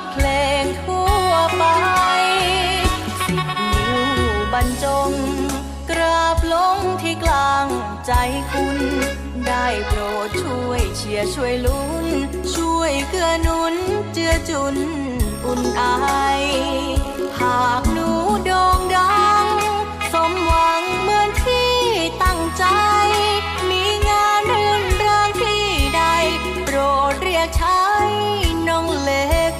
ตเพลงทั่วไป สิบนิ้วบรรจง กราบลงที่กลางใจคุณ ได้โปรดช่วยเชียร์ช่วยลุ้น ช่วยเกื้อหนุนเจือจุนอุ่นอายหากหนูโด่งดัง สมหวังเหมือนที่ตั้งใจ มีงานรื่นเริงที่ใด โปรดเรียกใช้น้องเล็ก